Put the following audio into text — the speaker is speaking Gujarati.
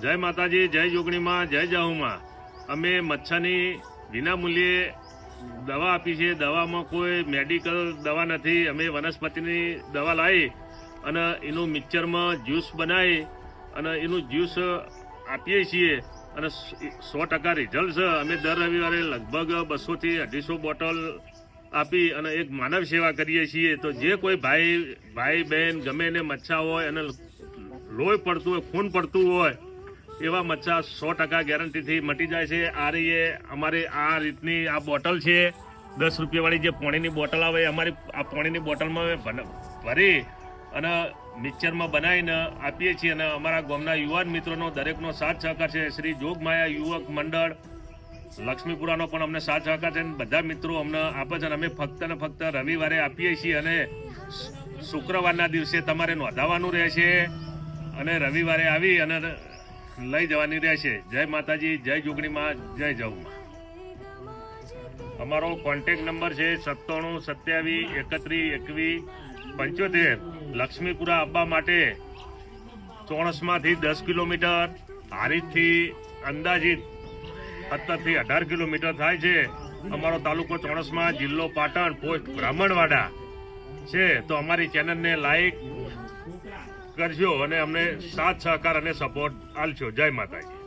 જય માતાજી, જય જોગણીમાં, જય જાહુમાં. અમે મચ્છાની વિના મૂલ્યે દવા આપી છે. દવામાં કોઈ મેડિકલ દવા નથી. અમે વનસ્પતિની દવા લાવી અને એનું મિક્સરમાં જ્યુસ બનાવી અને એનું જ્યુસ આપીએ છીએ અને સો ટકા રિઝલ્ટ છે. અમે દર રવિવારે લગભગ બસોથી અઢીસો બોટલ આપી અને એક માનવ સેવા કરીએ છીએ. તો જે કોઈ ભાઈ ભાઈ બહેન ગમે એને મચ્છા હોય અને લોહી પડતું હોય, ખૂન પડતું હોય એવા મચ્છા સો ટકા ગેરંટીથી મટી જાય છે. આ રહી એ અમારી આ રીતની આ બોટલ છે. દસ રૂપિયાવાળી જે પોણીની બોટલ આવે, અમારી આ પોણીની બોટલમાં ભરી અને મિક્સચરમાં બનાવીને આપીએ છીએ અને અમારા ગામના યુવાન મિત્રોનો દરેકનો સાથ સહકાર છે. શ્રી જોગમાયા યુવક મંડળ, લક્ષ્મીપુરાનો પણ અમને સાથ સહકાર છે અને બધા મિત્રો અમને આપે છે અને અમે ફક્ત ને ફક્ત રવિવારે આપીએ છીએ અને શુક્રવારના દિવસે તમારે નોંધાવાનું રહેશે. અને રવિવારે આવી અને લઈ જવાની રહેશે જય માતાજી, જય જોગણીમાં જય જવમાં અમારો કોન્ટેક નંબર છે સત્તાણું સત્યાવીસ એકત્રીસ એકવીસ પંચોતેર. લક્ષ્મીપુરા આવવા માટે ચોણસમાંથી દસ કિલોમીટર, હારીજથી અંદાજિત સત્તરથી અઢાર કિલોમીટર થાય છે. અમારો તાલુકો ચોણસમાં જિલ્લો પાટણ, પોસ્ટ બ્રાહ્મણવાડા છે. તો અમારી ચેનલને લાઈક કરજો અને અમને સાથ સહકાર અને સપોર્ટ આલશો જય માતાજી.